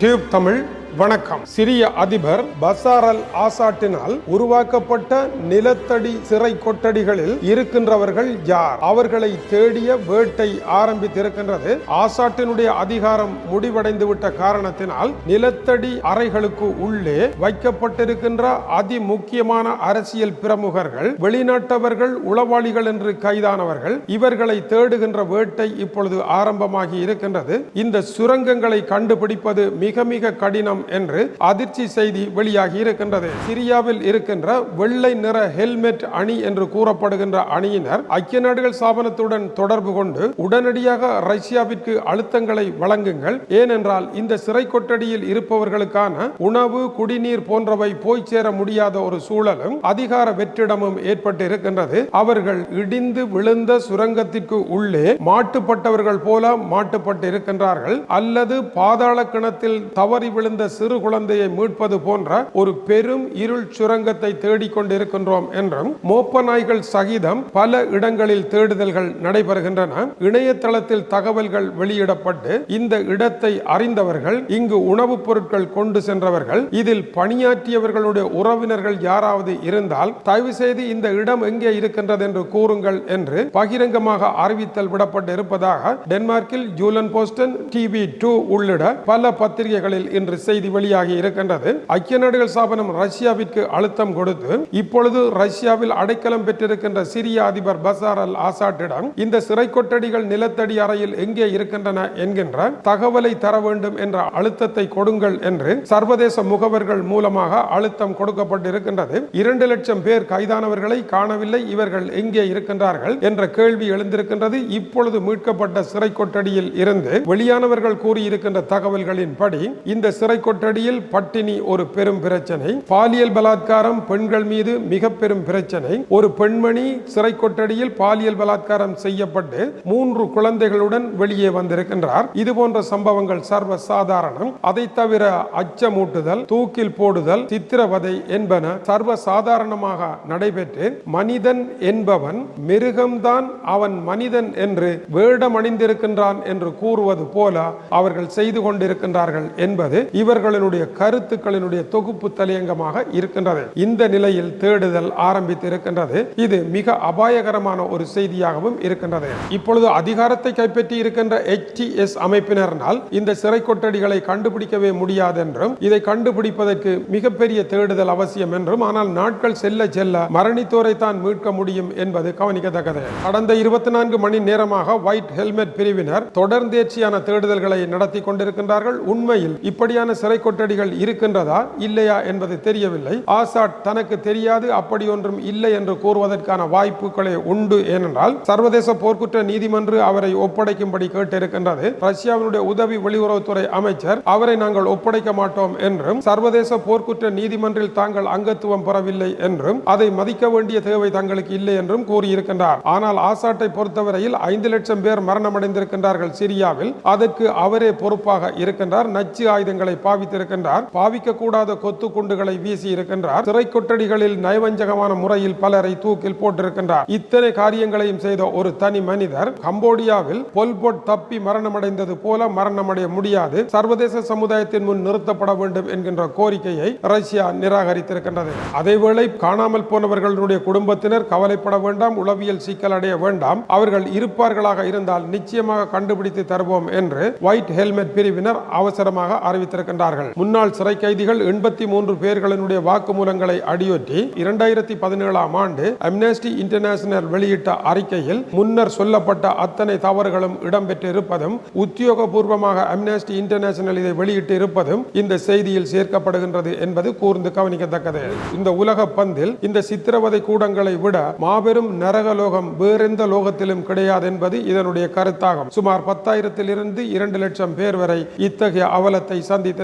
Tube Tamil வணக்கம். சிரிய அதிபர் பசார் அல் ஆசாட்டினால் உருவாக்கப்பட்ட நிலத்தடி சிறை கொட்டடிகளில் இருக்கின்றவர்கள் யார்? அவர்களை தேடிய வேட்டை ஆரம்பித்திருக்கின்றது. ஆசாட்டினுடைய அதிகாரம் முடிவடைந்து விட்ட காரணத்தினால் நிலத்தடி அறைகளுக்கு உள்ளே வைக்கப்பட்டிருக்கின்ற அதி முக்கியமான அரசியல் பிரமுகர்கள் வெளிநாட்டவர்கள் உளவாளிகள் என்று கைதானவர்கள் இவர்களை தேடுகின்ற வேட்டை இப்பொழுது ஆரம்பமாகி இருக்கின்றது. இந்த சுரங்கங்களை கண்டுபிடிப்பது மிக மிக கடினம் என்று அதிர்ச்சி செய்தி வெளியாகி இருக்கின்றது. சிரியாவில் இருக்கின்ற வெள்ளை நிற ஹெல்மெட் அணி என்று கூறப்படுகின்ற அணியினர் ஐக்கிய நாடுகள் ஸ்தாபனத்துடன் தொடர்பு கொண்டு உடனடியாக ரஷ்யாவிற்கு அழுத்தங்களை வழங்குங்கள். ஏனென்றால் இந்த சிறை கொட்டடியில் இருப்பவர்களுக்கான உணவு குடிநீர் போன்றவை போய் சேர முடியாத ஒரு சூழலும் அதிகார வெற்றிடமும் ஏற்பட்டு இருக்கின்றது அவர்கள் இடிந்து விழுந்த சுரங்கத்திற்கு உள்ளே மாட்டுப்பட்டவர்கள் போல மாட்டுப்பட்டு இருக்கின்றார்கள் அல்லது பாதாள கிணத்தில் தவறி விழுந்த சிறு குழந்தையை மீட்பது போன்ற ஒரு பெரும் இருள் சுரங்கத்தை தேடிக்கொண்டிருக்கின்றோம் என்றும் மோப்ப நாய்கள் சகிதம் பல இடங்களில் தேடுதல்கள் நடைபெறுகின்றன. இணையதளத்தில் தகவல்கள் வெளியிடப்பட்டு இந்த இடத்தை அறிந்தவர்கள் இங்கு உணவுப் பொருட்கள் கொண்டு சென்றவர்கள் இதில் பணியாற்றியவர்களுடைய உறவினர்கள் யாராவது இருந்தால் தயவு செய்து இந்த இடம் எங்கே இருக்கின்றது என்று கூறுங்கள் என்று பகிரங்கமாக அறிவித்தல் விடப்பட்டு இருப்பதாக டென்மார்க்கில் ஜூலன் போஸ்டன் டிவி டூ உள்ளிட பல பத்திரிகைகளில் இன்று செய்தி வெளியாகி இருக்கின்றது. ஐக்கிய நாடுகள் ஸ்தாபனம் ரஷ்யாவிற்கு அழுத்தம் கொடுத்து இப்பொழுது ரஷ்யாவில் அடைக்கலம் பெற்றிருக்கின்ற சிரிய அதிபர் பசார் அல் ஆசாட்டிடம் இந்த சிறை கொட்டடிகள் நிலத்தடி அறையில் எங்கே இருக்கின்றன என்கின்ற தகவலை தர வேண்டும் என்ற அழுத்தத்தை கொடுங்கள் என்று சர்வதேச முகவர்கள் மூலமாக அழுத்தம் கொடுக்கப்பட்டிருக்கின்றது. இரண்டு லட்சம் பேர் கைதானவர்களை காணவில்லை இவர்கள் எங்கே இருக்கின்றார்கள் என்ற கேள்வி எழுந்திருக்கின்றது. இப்பொழுது மீட்கப்பட்ட சிறை கொட்டடியில் இருந்து வெளியானவர்கள் கூறியிருக்கின்ற தகவல்களின்படி இந்த சிறை கொட்டடியில் பட்டினி ஒரு பெரும் பிரச்சனை. பாலியல் பலாத்காரம் பெண்கள் மீது மிக பெரும் பிரச்சனை. ஒரு பெண்மணி சிறை கொட்டடியில் பாலியல் பலாத்காரம் செய்யப்பட்டு மூன்று குழந்தைகளுடன் வெளியே வந்திருக்கின்றார். இது போன்ற சம்பவங்கள் சர்வ சாதாரணம் அதை தவிர அச்சமூட்டுதல் தூக்கில் போடுதல் சித்திரவதை என்பன சர்வ சாதாரணமாக நடைபெற்று மனிதன் என்பவன் மிருகம்தான் அவன் மனிதன் என்று வேடமணிந்திருக்கின்றான் என்று கூறுவது போல அவர்கள் செய்து கொண்டிருக்கின்றார்கள் என்பது தொண்டர்களினுடைய கருத்துக்களினுடைய தொகுப்பு தலையங்கமாக இருக்கின்றது. இந்த நிலையில் தேடுதல் ஆரம்பித்து இருக்கின்றது இது மிக அபாயகரமான ஒரு செய்தியாகவும் இருக்கின்றது. இப்பொழுது அதிகாரத்தை கைப்பற்றி இருக்கின்ற எச்டிஎஸ் அமைப்பினரால் இந்த சிறை கொட்டடிகளை கண்டுபிடிக்கவே முடியாது என்றும் இதை கண்டுபிடிப்பதற்கு மிகப்பெரிய தேடுதல் அவசியம் என்றும் ஆனால் நாட்கள் செல்ல செல்ல மரணித்தோரை தான் மீட்க முடியும் என்பது கவனிக்கத்தக்கது. கடந்த இருபத்தி நான்கு மணி நேரமாக ஒயிட் ஹெல்மெட் பிரிவினர் தொடர்ந்தேர்ச்சியான தேடுதல்களை நடத்தி கொண்டிருக்கின்றார்கள். உண்மையில் இப்படியான சிறை கொட்டடிகள் இருக்கின்றதா இல்லையா என்பது தெரியவில்லை. ஆசாட் தனக்கு தெரியாது அப்படி ஒன்றும் இல்லை என்று கூறுவதற்கான வாய்ப்புகளே உண்டு. ஏனென்றால் சர்வதேச போர்க்குற்ற நீதிமன்று அவரை ஒப்படைக்கும்படி கேட்டிருக்கின்றது. ரஷ்யாவினுடைய உதவி வெளியுறவுத்துறை அமைச்சர் அவரை நாங்கள் ஒப்படைக்க மாட்டோம் என்றும் சர்வதேச போர்க்குற்ற நீதிமன்றில் தாங்கள் அங்கத்துவம் பெறவில்லை என்றும் அதை மதிக்க வேண்டிய தேவை தங்களுக்கு இல்லை என்றும் கூறியிருக்கின்றார். ஆனால் ஆசாட்டை பொறுத்தவரையில் ஐந்து லட்சம் பேர் மரணமடைந்திருக்கின்றார்கள் சிரியாவில். அதற்கு அவரே பொறுப்பாக இருக்கின்றார். நச்சு ஆயுதங்களை பாவித்திருக்கின்றார். பாவிக்க கூடாத கொத்து குண்டுகளை வீசி இருக்கின்றார். சிறை கொட்டடிகளில் நயவஞ்சகமான முறையில் பலரை தூக்கில் போட்டிருக்கின்றார். இத்தனை காரியங்களையும் செய்த ஒரு தனி மனிதர் கம்போடியாவில் பொல்பொட் தப்பி மரணமடைந்தது போல மரணமடைய முடியாது. சர்வதேச சமுதாயத்தின் முன் நிறுத்தப்பட வேண்டும் என்கின்ற கோரிக்கையை ரஷ்யா நிராகரித்திருக்கின்றது. அதேவேளை காணாமல் போனவர்களுடைய குடும்பத்தினர் கவலைப்பட வேண்டாம் உளவியல் சிக்கல் அடைய வேண்டாம். அவர்கள் இருப்பார்களாக இருந்தால் நிச்சயமாக கண்டுபிடித்து தருவோம் என்று ஒயிட் ஹெல்மெட் பிரிவினர் அவசரமாக அறிவித்திருக்கின்றார் அறிவித்திருக்கின்றார்கள் முன்னாள் சிறை கைதிகள் எண்பத்தி மூன்று பேர்களினுடைய வாக்குமூலங்களை அடியொற்றி இரண்டாயிரத்தி பதினேழாம் ஆண்டு அம்னஸ்டி இன்டர்நேஷனல் வெளியிட்ட அறிக்கையில் முன்னர் சொல்லப்பட்ட அத்தனை தவறுகளும் இடம்பெற்றிருப்பதும் உத்தியோகபூர்வமாக அம்னஸ்டி இன்டர்நேஷனல் இதை வெளியிட்டு இருப்பதும் இந்த செய்தியில் சேர்க்கப்படுகின்றது என்பது கூர்ந்து கவனிக்கத்தக்கது. இந்த உலக பந்தில் இந்த சித்திரவதை கூடங்களை விட மாபெரும் நரகலோகம் வேறெந்த லோகத்திலும் கிடையாது என்பது இதனுடைய கருத்தாகும். சுமார் பத்தாயிரத்திலிருந்து இரண்டு லட்சம் பேர் வரை இத்தகைய அவலத்தை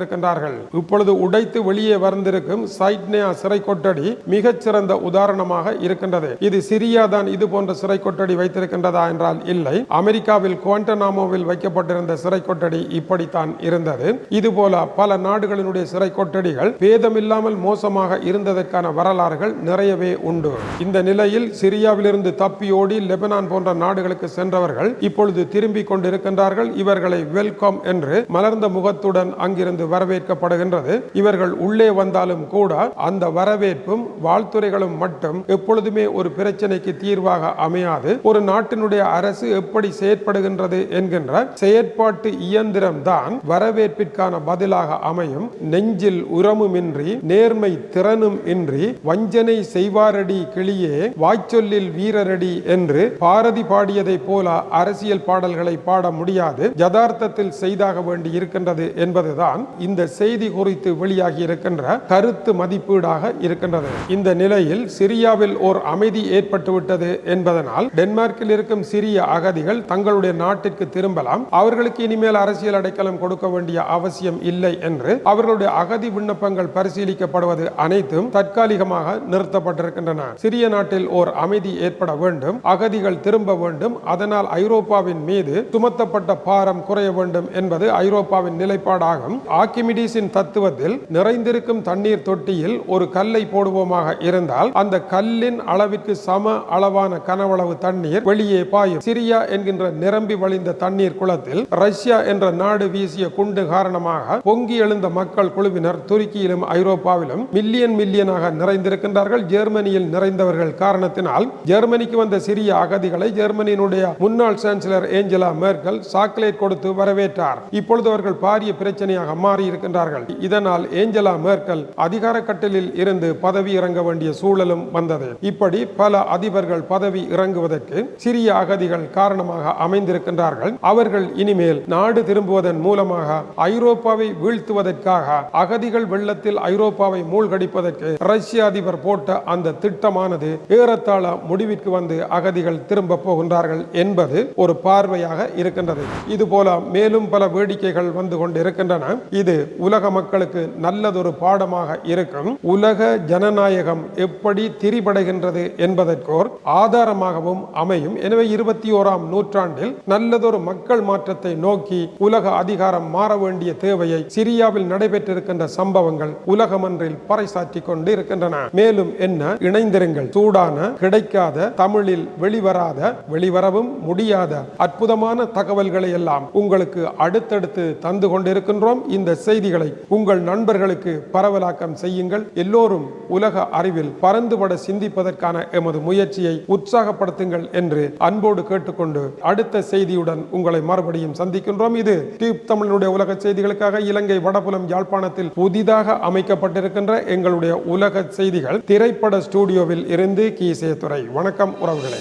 சந்தித்திருக்கின்றார்கள் இப்பொழுது உடைத்து வெளியே வந்திருக்கும் சைட்னியா சிறை கொட்டடி மிகச்சிறந்த உதாரணமாக இருக்கின்றது. இது சிரியா தான் இது போன்ற சிறை கொட்டடி வைத்திருக்கின்றதா என்றால் இல்லை. அமெரிக்காவில் குவாண்டனாமோவில் வைக்கப்பட்டிருந்த சிறை கொட்டடி இப்படித்தான் இருந்தது. இதுபோல பல நாடுகளினுடைய சிறை கொட்டடிகள் பேதமில்லாமல் மோசமாக இருந்ததற்கான வரலாறுகள் நிறையவே உண்டு. இந்த நிலையில் சிரியாவிலிருந்து தப்பியோடி லெபனான் போன்ற நாடுகளுக்கு சென்றவர்கள் இப்பொழுது திரும்பிக் கொண்டிருக்கின்றார்கள். இவர்களை வெல்கம் என்று மலர்ந்த முகத்துடன் அங்கிருந்து வரவேற்கப்படுகின்றது. இவர்கள் உள்ளே வந்தாலும் கூட அந்த வரவேற்பும் வாழ்த்துறைகளும் மட்டும் எப்பொழுதுமே ஒரு பிரச்சனைக்கு தீர்வாக அமையாது. ஒரு நாட்டினுடைய அரசு எப்படி செயற்படுகின்றது என்கின்ற செயற்பாட்டு இயந்திரம் தான் வரவேற்பிற்கான பதிலாக அமையும். நெஞ்சில் உரமுமின்றி நேர்மை திறனும் இன்றி வஞ்சனை செய்வாரடி கிளியே வாய்ச்சொல்லில் வீரரடி என்று பாரதி பாடியதைப் போல அரசியல் பாடல்களை பாட முடியாது. யதார்த்தத்தில் செய்தாக வேண்டி இருக்கின்றது என்பதுதான் இந்த செய்தி குறித்து வெளியாகி இருக்கின்ற கருத்து மதிப்பீடாக இருக்கின்றது. இந்த நிலையில் சிரியாவில் ஓர் அமைதி ஏற்பட்டுவிட்டது என்பதனால் டென்மார்க்கில் இருக்கும் சிரிய அகதிகள் தங்களுடைய நாட்டிற்கு திரும்பலாம். அவர்களுக்கு இனிமேல் அரசியல் அடைக்கலம் கொடுக்க வேண்டிய அவசியம் இல்லை என்று அவர்களுடைய அகதி விண்ணப்பங்கள் பரிசீலிக்கப்படுவது அனைத்தும் தற்காலிகமாக நிறுத்தப்பட்டிருக்கின்றன. சிரிய நாட்டில் ஓர் அமைதி ஏற்பட வேண்டும் அகதிகள் திரும்ப வேண்டும் அதனால் ஐரோப்பாவின் மீது சுமத்தப்பட்ட பாரம் குறைய வேண்டும் என்பது ஐரோப்பாவின் நிலைப்பாடாகும். ஆர்கிமிடிஸின் தத்துவத்தில் நிறைந்திருக்கும் தண்ணீர் தொட்டியில் ஒரு கல்லை போடுவோமாக இருந்தால் அந்த கல்லின் அளவிற்கு சம அளவான கனவளவு தண்ணீர் வெளியே பாயும். சிரியா என்கின்ற நிரம்பி வழிந்த தண்ணீர் குளத்தில் ரஷ்யா என்ற நாடு வீசிய குண்டு காரணமாக பொங்கி எழுந்த மக்கள் குழுவினர் துருக்கியிலும் ஐரோப்பாவிலும் மில்லியன் மில்லியனாக நிறைந்திருக்கின்றார்கள். ஜெர்மனியில் நிறைந்தவர்கள் காரணத்தினால் ஜெர்மனிக்கு வந்த சிறிய அகதிகளை ஜெர்மனியினுடைய முன்னாள் சான்சலர் ஏஞ்சலா மேர்கல் சாக்லேட் கொடுத்து வரவேற்றார். இப்பொழுது அவர்கள் பாரிய பிரச்சனையாக மாறி இருக்கின்றார்கள். இதனால் ஏஞ்சலா மேர்க்கல் அதிகார கட்டிலில் இருந்து பதவி இறங்க வேண்டிய சூழலும் வந்தது. இப்படி பல அதிபர்கள் பதவி இறங்குவதற்கு சிறிய அகதிகள் காரணமாக அமைந்திருக்கின்றார்கள். அவர்கள் இனிமேல் நாடு திரும்புவதன் மூலமாக ஐரோப்பாவை வீழ்த்துவதற்காக அகதிகள் வெள்ளத்தில் ஐரோப்பாவை மூழ்கடிப்பதற்கு ரஷ்ய அதிபர் போட்ட அந்த திட்டமானது ஏறத்தாழ முடிவிற்கு வந்து அகதிகள் திரும்ப போகின்றார்கள் என்பது ஒரு பார்வையாக இருக்கின்றது. இது போல மேலும் பல வேடிக்கைகள் வந்து கொண்டு இருக்கின்றன இது உலக மக்களுக்கு நல்லதொரு பாடமாக இருக்கும். உலக ஜனநாயகம் எப்படி திரிபடைகின்றது என்பதற்கோர் ஆதாரமாகவும் அமையும். எனவே இருபத்தி ஓராம் நூற்றாண்டில் நல்லதொரு மக்கள் மாற்றத்தை நோக்கி உலக அதிகாரம் மாற வேண்டிய தேவையை சிரியாவில் நடைபெற்றிருக்கின்ற சம்பவங்கள் உலகமன்றில் பறைசாற்றி கொண்டு இருக்கின்றன மேலும் என்ன? இணைந்திருங்கள். சூடான கிடைக்காத தமிழில் வெளிவராத வெளிவரவும் முடியாத அற்புதமான தகவல்களை எல்லாம் உங்களுக்கு அடுத்தடுத்து தந்து கொண்டிருக்கின்றோம். இந்த செய்திகளை உங்கள் நண்பர்களுக்கு பரவலாக்கம் செய்யுங்கள். எல்லோரும் உலக அறிவில் பரந்துபட சிந்திப்பதற்கான எமது முயற்சியை உற்சாகப்படுத்துங்கள் என்று அன்போடு கேட்டுக்கொண்டு அடுத்த செய்தியுடன் உங்களை மறுபடியும் சந்திக்கின்றோம். இது டியூப் தமிழனுடைய உலக செய்திகளுக்காக இலங்கை வடபுலம் யாழ்ப்பாணத்தில் புதிதாக அமைக்கப்பட்டிருக்கின்ற எங்களுடைய உலக செய்திகள். திரைப்பட ஸ்டுடியோவில் இருந்து கீசே துறை வணக்கம் உறவுகளே.